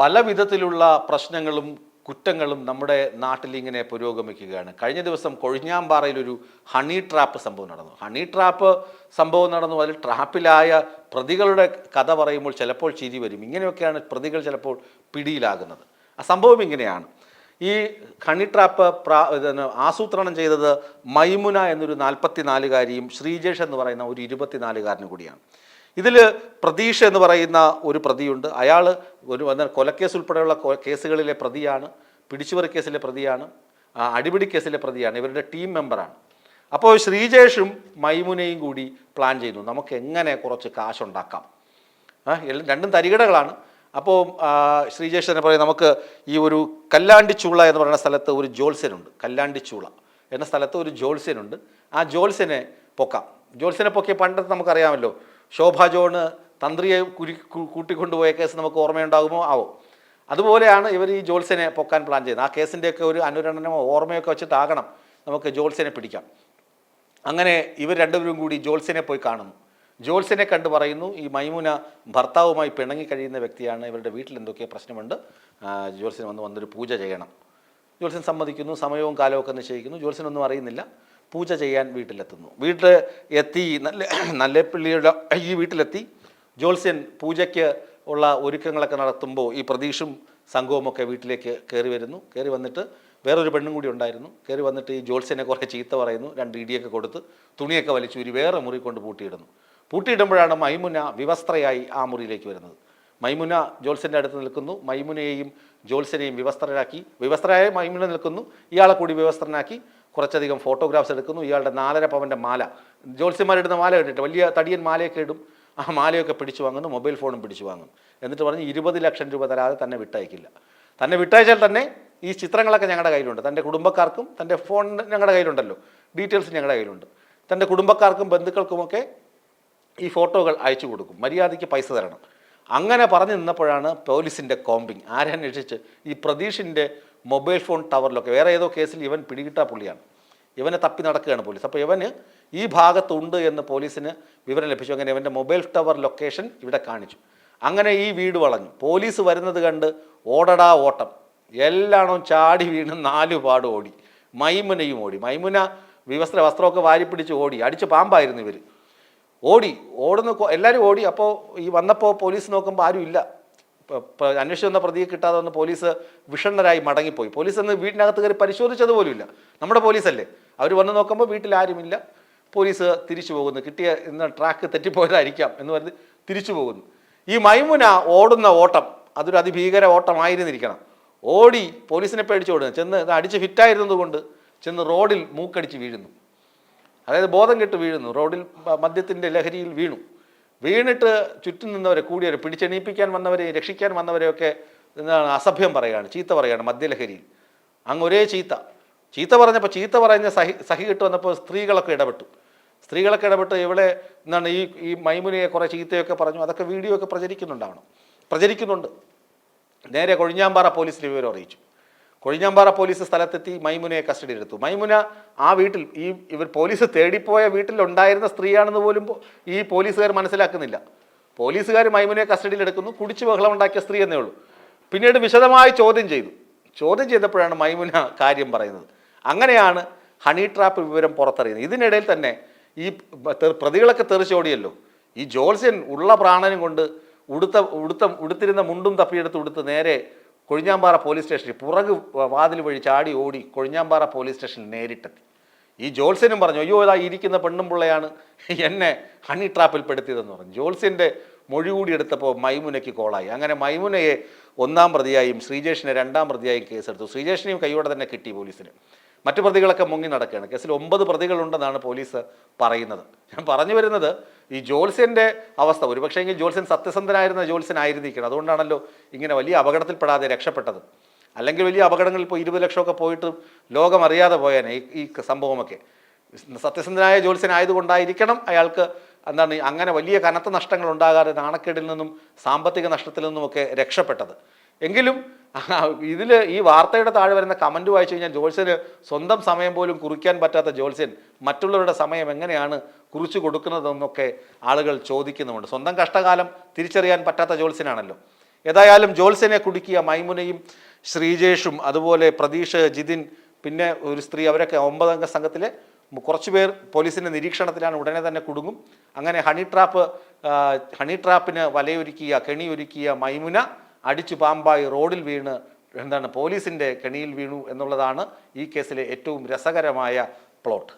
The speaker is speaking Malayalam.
പല വിധത്തിലുള്ള പ്രശ്നങ്ങളും കുറ്റങ്ങളും നമ്മുടെ നാട്ടിൽ ഇങ്ങനെ പുരോഗമിക്കുകയാണ്. കഴിഞ്ഞ ദിവസം കൊഴിഞ്ഞാമ്പാറയിൽ ഒരു ഹണി ട്രാപ്പ് സംഭവം നടന്നു. ഹണി ട്രാപ്പ് സംഭവം നടന്നു. അതിൽ ട്രാപ്പിലായ പ്രതികളുടെ കഥ പറയുമ്പോൾ ചിലപ്പോൾ ചിരി വരും. ഇങ്ങനെയൊക്കെയാണ് പ്രതികൾ ചിലപ്പോൾ പിടിയിലാകുന്നത്. ആ സംഭവം ഇങ്ങനെയാണ്. ഈ ഹണി ട്രാപ്പ് ആസൂത്രണം ചെയ്തത് മൈമുന എന്നൊരു നാൽപ്പത്തിനാലുകാരിയും ശ്രീജേഷ് എന്ന് പറയുന്ന ഒരു ഇരുപത്തിനാലുകാരനും കൂടിയാണ്. ഇതിൽ പ്രതീക്ഷ എന്ന് പറയുന്ന ഒരു പ്രതിയുണ്ട്. അയാൾ ഒരു കൊലക്കേസ് ഉൾപ്പെടെയുള്ള കേസുകളിലെ പ്രതിയാണ് പിടിച്ചുപറി കേസിലെ പ്രതിയാണ് അടിപിടി കേസിലെ പ്രതിയാണ് ഇവരുടെ ടീം മെമ്പറാണ്. അപ്പോൾ ശ്രീജേഷും മൈമുനയും കൂടി പ്ലാൻ ചെയ്യുന്നു നമുക്ക് എങ്ങനെ കുറച്ച് കാശുണ്ടാക്കാം? രണ്ടും തരികിടകളാണ്. അപ്പോൾ ശ്രീജേഷ് തന്നെ പറയും നമുക്ക് ഈ ഒരു കല്ലാണ്ടിച്ചൂള എന്ന് പറയുന്ന സ്ഥലത്ത് ഒരു ജോത്സ്യനുണ്ട് കല്ലാണ്ടിച്ചൂള എന്ന സ്ഥലത്ത് ഒരു ജോത്സ്യനുണ്ട്. ആ ജോത്സ്യനെ പൊക്കാം. ജോത്സ്യനെ പൊക്കിയ പണ്ടത്തെ നമുക്കറിയാമല്ലോ ശോഭ ജോണ് തന്ത്രിയെ കുരി കൂട്ടിക്കൊണ്ടുപോയ കേസ് നമുക്ക് ഓർമ്മയുണ്ടാകുമോ? ആവോ. അതുപോലെയാണ് ഇവർ ഈ ജോത്സ്യനെ പൊക്കാൻ പ്ലാൻ ചെയ്യുന്നത്. ആ കേസിന്റെയൊക്കെ ഒരു അനുരണനമോ ഓർമ്മയൊക്കെ വെച്ചിട്ടാകണം നമുക്ക് ജോത്സ്യനെ പിടിക്കാം അങ്ങനെ ഇവർ രണ്ടുപേരും കൂടി ജോത്സ്യനെ പോയി കാണുന്നു. ജോത്സ്യനെ കണ്ട് പറയുന്നു ഈ മൈമുന ഭർത്താവുമായി പിണങ്ങി കഴിയുന്ന വ്യക്തിയാണ്. ഇവരുടെ വീട്ടിൽ എന്തൊക്കെ പ്രശ്നമുണ്ട്. ജോത്സ്യൻ വന്ന് വന്നൊരു പൂജ ചെയ്യണം. ജോത്സ്യൻ സമ്മതിക്കുന്നു സമയവും കാലവും ഒക്കെ നിശ്ചയിക്കുന്നു. ജോത്സ്യനൊന്നും അറിയുന്നില്ല. പൂജ ചെയ്യാൻ വീട്ടിലെത്തുന്നു. വീട്ടിൽ എത്തി നല്ല നല്ല പിള്ളിയുടെ ഈ വീട്ടിലെത്തി. ജോത്സ്യൻ പൂജയ്ക്ക് ഉള്ള ഒരുക്കങ്ങളൊക്കെ നടത്തുമ്പോൾ ഈ പ്രതീക്ഷും സംഘവുമൊക്കെ വീട്ടിലേക്ക് കയറി വരുന്നു. കയറി വന്നിട്ട് വേറൊരു പെണ്ണും കൂടി ഉണ്ടായിരുന്നു. കയറി വന്നിട്ട് ഈ ജോത്സ്യനെ കുറേ ചീത്ത പറയുന്നു. രണ്ട് ഇടിയൊക്കെ കൊടുത്ത് തുണിയൊക്കെ വലിച്ചൂരി വേറെ മുറി കൊണ്ട് പൂട്ടിയിടുന്നു. പൂട്ടിയിടുമ്പോഴാണ് മൈമുന വിവസ്ത്രയായി ആ മുറിയിലേക്ക് വരുന്നത്. മൈമുന ജോത്സ്യന്റെ അടുത്ത് നിൽക്കുന്നു. മൈമുനയെയും ജോത്സ്യനെയും വിവസ്ത്രരാക്കി. വിവസ്ത്രയായ മൈമുന നിൽക്കുന്നു. ഇയാളെ കൂടി വിവസ്ത്രനാക്കി. കുറച്ചധികം ഫോട്ടോഗ്രാഫ്സ് എടുക്കുന്നു. ഇയാളുടെ നാലര പവന്റെ മാല. ജോത്സ്യന്മാരിടുന്ന മാല ഇട്ടിട്ട് വലിയ തടിയൻ മാലയൊക്കെ ഇടും. ആ മാലയൊക്കെ പിടിച്ചു വാങ്ങുന്നു. മൊബൈൽ ഫോണും പിടിച്ചു വാങ്ങുന്നു. എന്നിട്ട് പറഞ്ഞ് ഇരുപത് ലക്ഷം രൂപ തരാതെ തന്നെ വിട്ടയക്കില്ല. തന്നെ വിട്ടയച്ചാൽ തന്നെ ഈ ചിത്രങ്ങളൊക്കെ ഞങ്ങളുടെ കയ്യിലുണ്ട്. തന്റെ കുടുംബക്കാർക്കും തന്റെ ഫോൺ ഞങ്ങളുടെ കയ്യിലുണ്ടല്ലോ. ഡീറ്റെയിൽസ് ഞങ്ങളുടെ കയ്യിലുണ്ട്. തന്റെ കുടുംബക്കാർക്കും ബന്ധുക്കൾക്കുമൊക്കെ ഈ ഫോട്ടോകൾ അയച്ചു കൊടുക്കും. മര്യാദയ്ക്ക് പൈസ തരണം. അങ്ങനെ പറഞ്ഞു നിന്നപ്പോഴാണ് പോലീസിന്റെ കോമ്പിങ് ആരന്വേഷിച്ച് ഈ പ്രതീഷിന്റെ മൊബൈൽ ഫോൺ ടവറിലൊക്കെ. വേറെ ഏതോ കേസിൽ ഇവൻ പിടികിട്ടാ പുള്ളിയാണ്. ഇവനെ തപ്പി നടക്കുകയാണ് പോലീസ്. അപ്പോൾ ഇവന് ഈ ഭാഗത്തുണ്ട് എന്ന് പോലീസിന് വിവരം ലഭിച്ചു. അങ്ങനെ ഇവന്റെ മൊബൈൽ ടവർ ലൊക്കേഷൻ ഇവിടെ കാണിച്ചു. അങ്ങനെ ഈ വീട് വളഞ്ഞു. പോലീസ് വരുന്നത് കണ്ട് ഓടടാ ഓട്ടം. എല്ലാണവും ചാടി വീണ് നാലു പാട് ഓടി. മൈമുനയും ഓടി. മൈമുന വിവസ്ത്ര വസ്ത്രമൊക്കെ വാരിപ്പിടിച്ച് ഓടി. അടിച്ച് പാമ്പായിരുന്നു ഇവർ ഓടി. ഓടുന്ന എല്ലാവരും ഓടി. അപ്പോൾ ഈ വന്നപ്പോൾ പോലീസ് നോക്കുമ്പോൾ ആരും ഇല്ല അന്വേഷിച്ച് വന്ന പ്രതിയെ കിട്ടാതെ വന്ന് പോലീസ് വിഷണ്ണരായി മടങ്ങിപ്പോയി. പോലീസ് എന്ന് വീട്ടിനകത്ത് കയറി പരിശോധിച്ചത് പോലുമില്ല. നമ്മുടെ പോലീസല്ലേ? അവർ വന്ന് നോക്കുമ്പോൾ വീട്ടിൽ ആരുമില്ല. പോലീസ് തിരിച്ചു പോകുന്നു. കിട്ടിയ ഇന്ന് ട്രാക്ക് തെറ്റിപ്പോയതായിരിക്കാം എന്ന് പറഞ്ഞ് തിരിച്ചു പോകുന്നു. ഈ മൈമുന ഓടുന്ന ഓട്ടം അതൊരു അതിഭീകര ഓട്ടമായിരുന്നിരിക്കണം. ഓടി പോലീസിനെ പേടിച്ച് ഓടുന്നു. ചെന്ന് ഇത് അടിച്ച് ഫിറ്റായിരുന്നത് കൊണ്ട് ചെന്ന് റോഡിൽ മൂക്കടിച്ച് വീഴുന്നു. അതായത് ബോധം കെട്ട് വീഴുന്നു. റോഡിൽ മദ്യത്തിന്റെ ലഹരിയിൽ വീണു. വീണിട്ട് ചുറ്റും നിന്നവരെ കൂടിയവരെ പിടിച്ചെണീപ്പിക്കാൻ വന്നവരെ രക്ഷിക്കാൻ വന്നവരെയൊക്കെ എന്താണ് അസഭ്യം പറയുകയാണ് ചീത്ത പറയുകയാണ് മദ്യലഹരിയിൽ അങ്ങ് ഒരേ ചീത്ത. ചീത്ത പറഞ്ഞപ്പോൾ ചീത്ത പറഞ്ഞ സഹി സഹി കിട്ട് വന്നപ്പോൾ സ്ത്രീകളൊക്കെ ഇടപെട്ടു. സ്ത്രീകളൊക്കെ ഇടപെട്ട് ഇവിടെ എന്താണ് ഈ ഈ മൈമുനയെ കുറേ ചീത്തയൊക്കെ പറഞ്ഞു അതൊക്കെ വീഡിയോ ഒക്കെ പ്രചരിക്കുന്നുണ്ടാവണം. പ്രചരിക്കുന്നുണ്ട്. നേരെ കൊഴിഞ്ഞാമ്പാറ പോലീസിൽ വിവരം അറിയിച്ചു. കൊഴിഞ്ഞാമ്പാറ പോലീസ് സ്ഥലത്തെത്തി മൈമുനയെ കസ്റ്റഡി കസ്റ്റഡിയിലെടുത്തു. മൈമുന ആ വീട്ടിൽ ഈ ഇവർ പോലീസ് തേടിപ്പോയ വീട്ടിൽ ഉണ്ടായിരുന്ന സ്ത്രീയാണെന്ന് പോലും ഈ പോലീസുകാർ മനസ്സിലാക്കുന്നില്ല. പോലീസുകാർ മൈമുനയെ കസ്റ്റഡിയിൽ എടുക്കുന്നു കുടിച്ചു ബഹളം ഉണ്ടാക്കിയ സ്ത്രീ എന്നേ ഉള്ളൂ. പിന്നീട് വിശദമായി ചോദ്യം ചെയ്തു. ചോദ്യം ചെയ്തപ്പോഴാണ് മൈമുന കാര്യം പറയുന്നത്. അങ്ങനെയാണ് ഹണി ട്രാപ്പ് വിവരം പുറത്തറിയുന്നത്. ഇതിനിടയിൽ തന്നെ ഈ പ്രതികളൊക്കെ തെറിച്ചോടിയല്ലോ ഈ ജോത്സ്യൻ ഉള്ള പ്രാണനും കൊണ്ട് ഉടുത്ത ഉടുത്ത ഉടുത്തിരുന്ന മുണ്ടും തപ്പിയെടുത്ത് ഉടുത്ത് നേരെ കൊഴിഞ്ഞാമ്പാറ പോലീസ് സ്റ്റേഷനിൽ പുറകു വാതിൽ വഴി ചാടി ഓടി കൊഴിഞ്ഞാമ്പാറ പോലീസ് സ്റ്റേഷനിൽ നേരിട്ടെത്തി. ഈ ജോത്സ്യനും പറഞ്ഞു അയ്യോ ഇതാ ഇരിക്കുന്ന പെണ്ണും പിള്ളയാണ് എന്നെ ഹണി ട്രാപ്പിൽ പെടുത്തിയതെന്ന് പറഞ്ഞു. ജോത്സ്യന്റെ മൊഴി കൂടി എടുത്തപ്പോൾ മൈമുനയ്ക്ക് കോളായി അങ്ങനെ മൈമുനയെ ഒന്നാം പ്രതിയായും ശ്രീജേഷിനെ രണ്ടാം പ്രതിയായും കേസെടുത്തു. ശ്രീജേഷിനെയും കൈയോടെ തന്നെ കിട്ടി പോലീസിന്. മറ്റു പ്രതികളൊക്കെ മുങ്ങി നടക്കുകയാണ്. കേസിൽ ഒമ്പത് പ്രതികളുണ്ടെന്നാണ് പോലീസ് പറയുന്നത്. ഞാൻ പറഞ്ഞു വരുന്നത് ഈ ജോത്സ്യന്റെ അവസ്ഥ. ഒരുപക്ഷേ എങ്കിൽ ജോത്സ്യൻ സത്യസന്ധനായിരുന്ന ജോത്സ്യനായിരുന്നിരിക്കണം അതുകൊണ്ടാണല്ലോ ഇങ്ങനെ വലിയ അപകടത്തിൽപ്പെടാതെ രക്ഷപ്പെട്ടത്. അല്ലെങ്കിൽ വലിയ അപകടങ്ങളിൽ ഇപ്പോൾ ഇരുപത് ലക്ഷമൊക്കെ പോയിട്ട് ലോകം അറിയാതെ പോയേനെ ഈ ഈ സംഭവമൊക്കെ. സത്യസന്ധനായ ജോത്സ്യനായതുകൊണ്ടായിരിക്കണം അയാൾക്ക് എന്താണ് അങ്ങനെ വലിയ കനത്ത നഷ്ടങ്ങൾ ഉണ്ടാകാതെ നാണക്കേടിൽ നിന്നും സാമ്പത്തിക നഷ്ടത്തിൽ നിന്നുമൊക്കെ രക്ഷപ്പെട്ടത്. എങ്കിലും ഇതിൽ ഈ വാർത്തയുടെ താഴെ വരുന്ന കമന്റ് വായിച്ചു കഴിഞ്ഞാൽ ജോത്സ്യന് സ്വന്തം സമയം പോലും കുറിക്കാൻ പറ്റാത്ത ജോത്സ്യൻ മറ്റുള്ളവരുടെ സമയം എങ്ങനെയാണ് കുറിച്ചു കൊടുക്കുന്നതെന്നൊക്കെ ആളുകൾ ചോദിക്കുന്നുമുണ്ട്. സ്വന്തം കഷ്ടകാലം തിരിച്ചറിയാൻ പറ്റാത്ത ജോത്സ്യനാണല്ലോ. ഏതായാലും ജോത്സ്യനെ കുടുക്കിയ മൈമുനയും ശ്രീജേഷും അതുപോലെ പ്രതീഷ് ജിതിൻ പിന്നെ ഒരു സ്ത്രീ അവരൊക്കെ ഒമ്പതംഗ സംഘത്തിലെ കുറച്ച് പേർ പോലീസിന്റെ നിരീക്ഷണത്തിലാണ് ഉടനെ തന്നെ കുടുങ്ങും. അങ്ങനെ ഹണി ട്രാപ്പ് ഹണി ട്രാപ്പിന് വലയൊരുക്കിയ കെണിയൊരുക്കിയ മൈമുന അടിച്ചു പാമ്പായി റോഡിൽ വീണ് എന്താണ് പോലീസിന്റെ കെണിയിൽ വീണു എന്നുള്ളതാണ് ഈ കേസിലെ ഏറ്റവും രസകരമായ പ്ലോട്ട്.